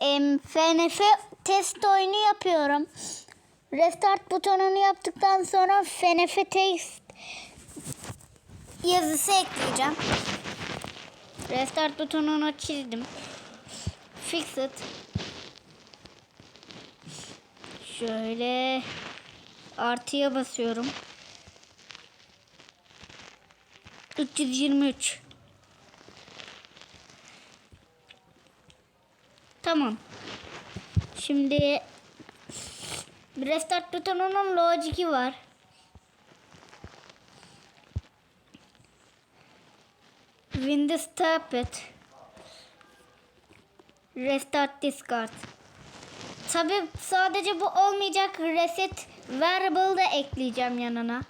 em, FNF test oyunu yapıyorum. Restart butonunu yaptıktan sonra FNF test yazısı ekleyeceğim. Restart butonunu çizdim. Fixed. Şöyle artıya basıyorum. 323. Tamam. Şimdi restart butonunun logic'i var. Windows stop it. Restart discard. Tabi sadece bu olmayacak. Reset variable da ekleyeceğim yanına.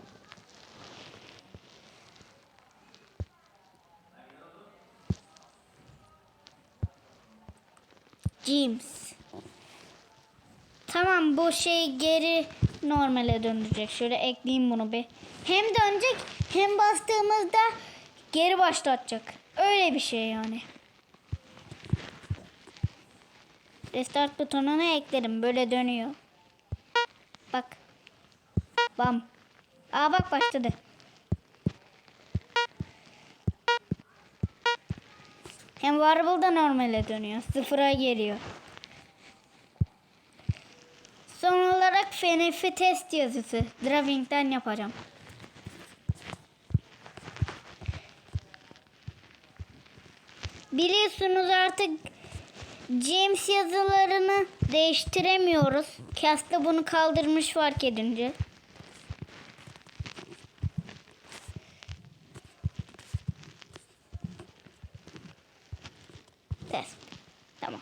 James. Tamam bu şey geri normale döndürecek. Şöyle ekleyeyim bunu bir. Hem dönecek hem bastığımızda geri başlatacak. Öyle bir şey yani. Restart butonuna ekledim. Böyle dönüyor. Bak. Bam. Aa bak başladı. Hem variable da normale dönüyor. Sıfıra geliyor. Son olarak FNF test yazısı. Drawing'den yapacağım. Biliyorsunuz artık James yazılarını değiştiremiyoruz. Cast'ta bunu kaldırmış fark edince. Test. Tamam.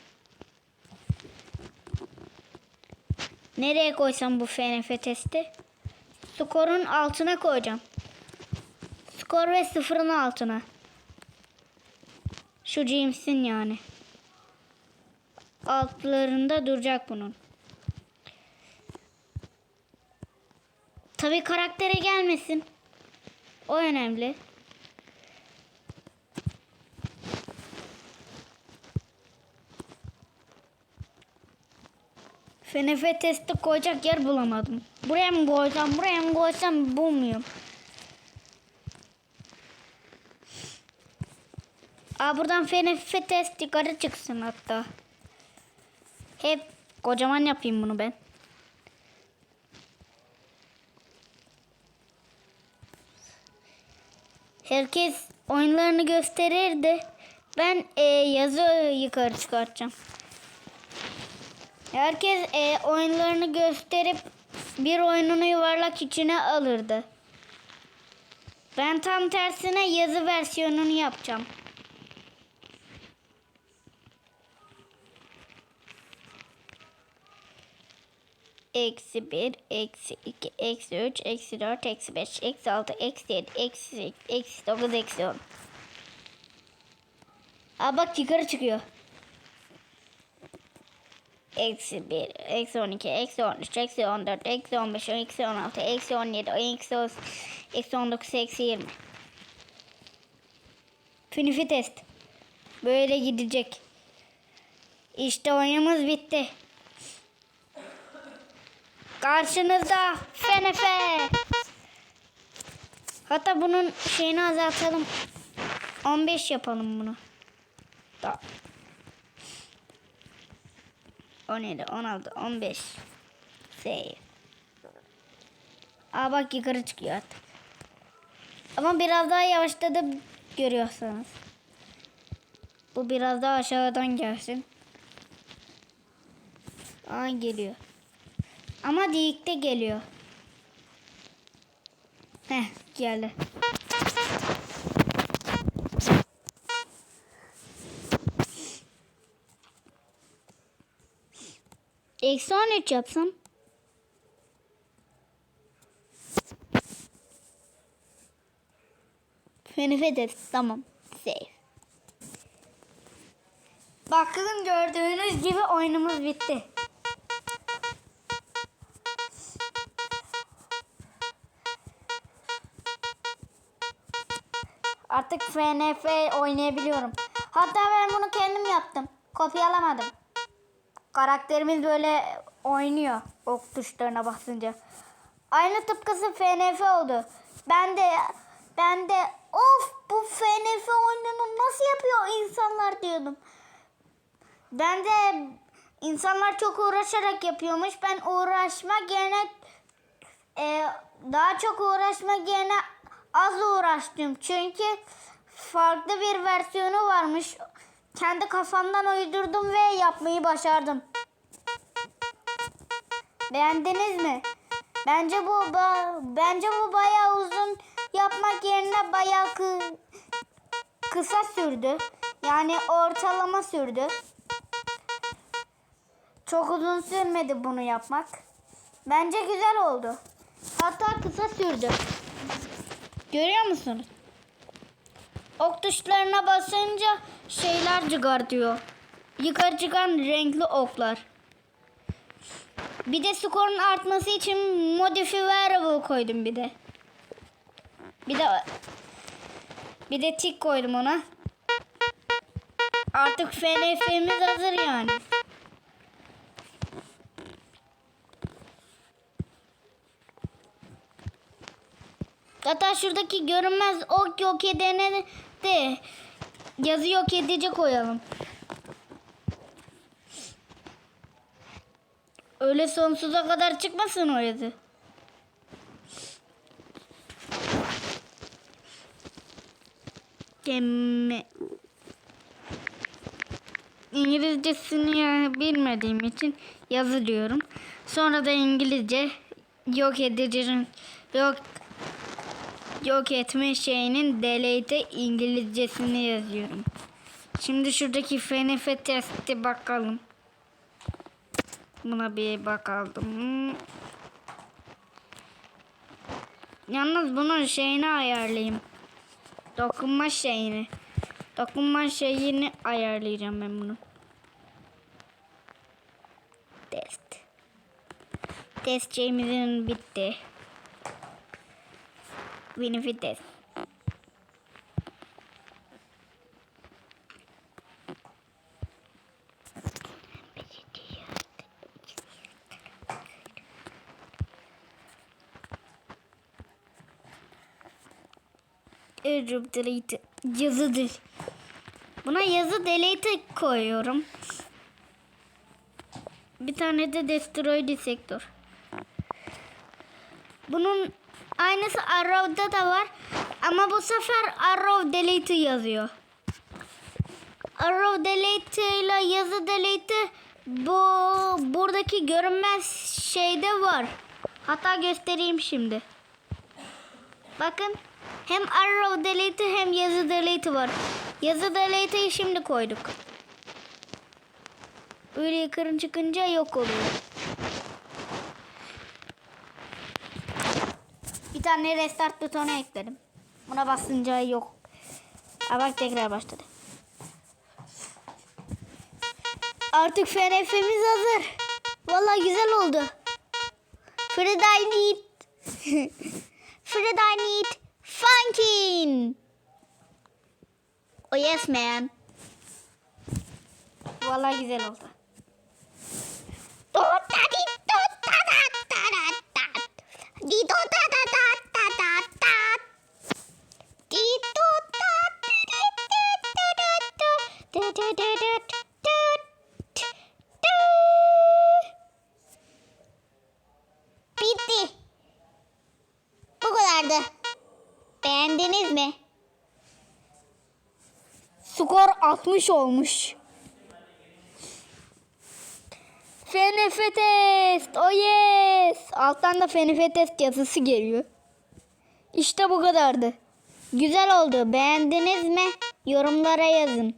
Nereye koysam bu FNF testi? Skorun altına koyacağım. Skor ve sıfırın altına. Şu James'in yani. Altlarında duracak bunun. Tabi karaktere gelmesin. O önemli. FNF testi koyacak yer bulamadım. Buraya mı koysam, buraya mı koysam bulmuyorum. Aa buradan FNF test yukarı çıksın hatta. Hep kocaman yapayım bunu ben. Herkes oyunlarını gösterirdi. Ben e, yazı yukarı çıkartacağım. Herkes e, oyunlarını gösterip bir oyununu yuvarlak içine alırdı. Ben tam tersine yazı versiyonunu yapacağım. Eksi 1, eksi 2, eksi 3, eksi 4, eksi 5, eksi 6, eksi 7, eksi 8, eksi 9, eksi 10. Aa bak yukarı çıkıyor. Eksi 1, eksi 12, eksi 13, eksi 14, eksi 15, eksi 16, eksi 17, eksi 10, eksi 19, eksi 20. Finifi test. Böyle gidecek. İşte oyunumuz bitti. Karşınızda Fenefe. Hatta bunun şeyini azaltalım. 15 yapalım bunu. Da. 17, 16, 15. Save. Aa bak yukarı çıkıyor artık. Ama biraz daha yavaşladı görüyorsanız. Bu biraz daha aşağıdan gelsin. Aa geliyor. Ama diyikte geliyor. Heh geldi. Eksi 13 yapsam. Fenefedet tamam. Save. Bakın gördüğünüz gibi oyunumuz bitti. Artık FNF oynayabiliyorum. Hatta ben bunu kendim yaptım. Kopyalamadım. Karakterimiz böyle oynuyor ok tuşlarına basınca. Aynı tıpkısı FNF oldu. Ben de ben de of bu FNF oyununu nasıl yapıyor insanlar diyordum. Ben de insanlar çok uğraşarak yapıyormuş. Ben uğraşmak yerine e, daha çok uğraşmak yerine az uğraştım. Çünkü farklı bir versiyonu varmış. Kendi kafamdan uydurdum ve yapmayı başardım. Beğendiniz mi? Bence bu bence bu bayağı uzun yapmak yerine bayağı kı- kısa sürdü. Yani ortalama sürdü. Çok uzun sürmedi bunu yapmak. Bence güzel oldu. Hatta kısa sürdü. Görüyor musunuz? Ok tuşlarına basınca şeyler çıkartıyor. Yukarı çıkan renkli oklar. Bir de skorun artması için modify variable koydum bir de. Bir de bir de tik koydum ona. Artık FNF'miz hazır yani. Hatta şuradaki görünmez ok yok edene de yazı yok edici koyalım. Öyle sonsuza kadar çıkmasın o yazı. Gemi. İngilizcesini bilmediğim için yazı diyorum. Sonra da İngilizce yok edicinin yok yok etme şeyinin delete İngilizcesini yazıyorum. Şimdi şuradaki FNF testi bakalım. Buna bir bakalım. Yalnız bunun şeyini ayarlayayım. Dokunma şeyini. Dokunma şeyini ayarlayacağım ben bunu. Test. Test şeyimizin bitti. Winifred. Error delete yazıdır. Buna yazı delete koyuyorum. Bir tane de destroy desektör. Bunun aynısı Arrow'da da var ama bu sefer Arrow delete yazıyor. Arrow delete ile yazı delete bu buradaki görünmez şeyde var. Hatta göstereyim şimdi. Bakın hem arrow delete hem yazı delete var. Yazı delete'yi şimdi koyduk. Öyle yukarı çıkınca yok oluyor. Bir tane restart butonu ekledim. Buna basınca yok. Aa bak tekrar başladı. Artık FNF'miz hazır. Vallahi güzel oldu. Fred need. Fred need funkin. Oh yes man. Vallahi güzel oldu. Bitti. Bu kadardı. Beğendiniz mi? Skor 60 olmuş. FNF test. Oh yes. Alttan da FNF test yazısı geliyor. İşte bu kadardı. Güzel oldu. Beğendiniz mi? Yorumlara yazın.